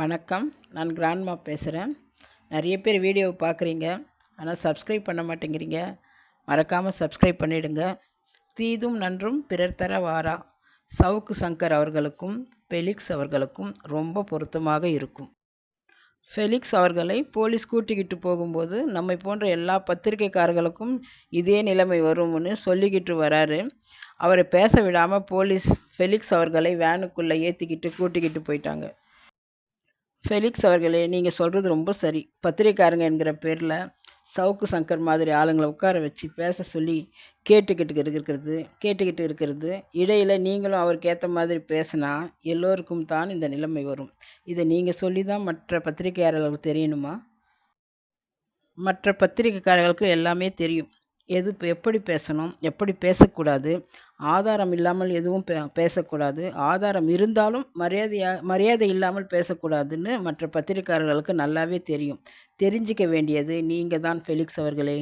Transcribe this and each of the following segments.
வணக்கம். நான் கிராண்ட்மா பேசுகிறேன் நிறைய பேர் வீடியோவை பார்க்குறீங்க. ஆனால் சப்ஸ்கிரைப் பண்ண மாட்டேங்கிறீங்க. மறக்காமல் சப்ஸ்கிரைப் பண்ணிவிடுங்க தீதும் நன்றும் பிறர் தர வாரா. சவுக்கு சங்கர் அவர்களுக்கும் ஃபெலிக்ஸ் அவர்களுக்கும் ரொம்ப பொருத்தமாக இருக்கும். ஃபெலிக்ஸ் அவர்களை போலீஸ் கூட்டிக்கிட்டு போகும்போது நம்மை போன்ற எல்லா பத்திரிகைக்காரர்களுக்கும் இதே நிலைமை வரும்னு சொல்லிக்கிட்டு வராரு. அவரை பேச விடாமல் போலீஸ் ஃபெலிக்ஸ் அவர்களை வேனுக்குள்ளே ஏற்றிக்கிட்டு கூட்டிக்கிட்டு போயிட்டாங்க. ஃபெலிக்ஸ் அவர்களே நீங்கள் சொல்கிறது ரொம்ப சரி. பத்திரிக்காரங்க என்கிற பேரில் சவுக்கு சங்கர் மாதிரி ஆளுங்களை உட்கார வச்சு பேச சொல்லி கேட்டுக்கிட்டு இருக்கிறது கேட்டுக்கிட்டு இருக்கிறது. இடையில் நீங்களும் அவருக்கு ஏற்ற மாதிரி பேசினா எல்லோருக்கும் தான் இந்த நிலைமை வரும். இதை நீங்கள் சொல்லி தான் மற்ற பத்திரிகையாளர்களுக்கு தெரியணுமா? மற்ற பத்திரிகைக்காரர்களுக்கு எல்லாமே தெரியும். எது இப்போ எப்படி பேசணும் எப்படி பேசக்கூடாது ஆதாரம் இல்லாமல் எதுவும் பே பேசக்கூடாது ஆதாரம் இருந்தாலும் மரியாதையா மரியாதை இல்லாமல் பேசக்கூடாதுன்னு மற்ற பத்திரிகையாளர்களுக்கு நல்லாவே தெரியும். தெரிஞ்சிக்க வேண்டியது நீங்கள் தான் ஃபெலிக்ஸ் அவர்களே.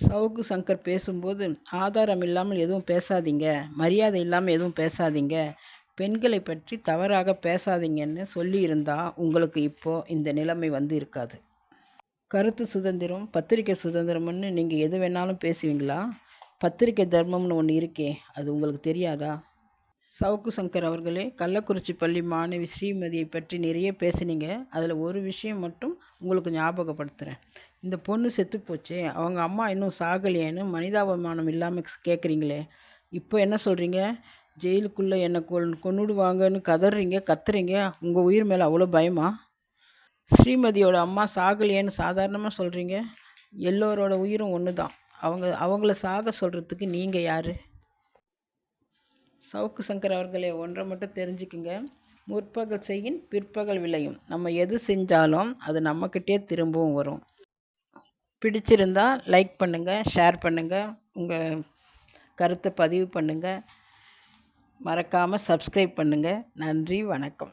சவுக்கு சங்கர் பேசும்போது ஆதாரம் இல்லாமல் எதுவும் பேசாதீங்க மரியாதை இல்லாமல் எதுவும் பேசாதீங்க பெண்களை பற்றி தவறாக பேசாதீங்கன்னு சொல்லியிருந்தா உங்களுக்கு இப்போது இந்த நிலைமை வந்து இருக்காது. கருத்து சுதந்திரம் பத்திரிக்கை சுதந்திரம்னு நீங்கள் எது வேணாலும் பேசுவீங்களா? பத்திரிக்கை தர்மம்னு ஒன்று இருக்கே அது உங்களுக்கு தெரியாதா? சவுக்கு சங்கர் அவர்களே கள்ளக்குறிச்சி பள்ளி மாணவி ஸ்ரீமதியை பற்றி நிறைய பேசுனீங்க. அதில் ஒரு விஷயம் மட்டும் உங்களுக்கு ஞாபகப்படுத்துகிறேன் இந்த பொண்ணு செத்து போச்சு அவங்க அம்மா இன்னும் சாகலையேன்னு மனிதாபிமானம் இல்லாமல் கேட்குறீங்களே இப்போ என்ன சொல்கிறீங்க ஜெயிலுக்குள்ளே என்னை கொல் கொண்டுடுவாங்கன்னு கதறீங்க கத்துறீங்க உங்கள் உயிர் மேலே அவ்வளோ பயமா? ஸ்ரீமதியோட அம்மா சாகலையேன்னு சாதாரணமாக சொல்கிறீங்க எல்லோரோட உயிரும் ஒன்று தான் அவங்க அவங்கள சாக சொல்கிறதுக்கு நீங்கள் யார்? சவுக்கு சங்கர் அவர்களே ஒன்றை மட்டும் தெரிஞ்சுக்குங்க. முற்பகல் செய்யின் பிற்பகல் விளையும். நம்ம எது செஞ்சாலும் அது நம்மக்கிட்டே திரும்பவும் வரும். பிடிச்சிருந்தா லைக் பண்ணுங்கள் ஷேர் பண்ணுங்கள் உங்கள் கருத்தை பதிவு பண்ணுங்கள் மறக்காமல் சப்ஸ்கிரைப் பண்ணுங்கள் நன்றி வணக்கம்.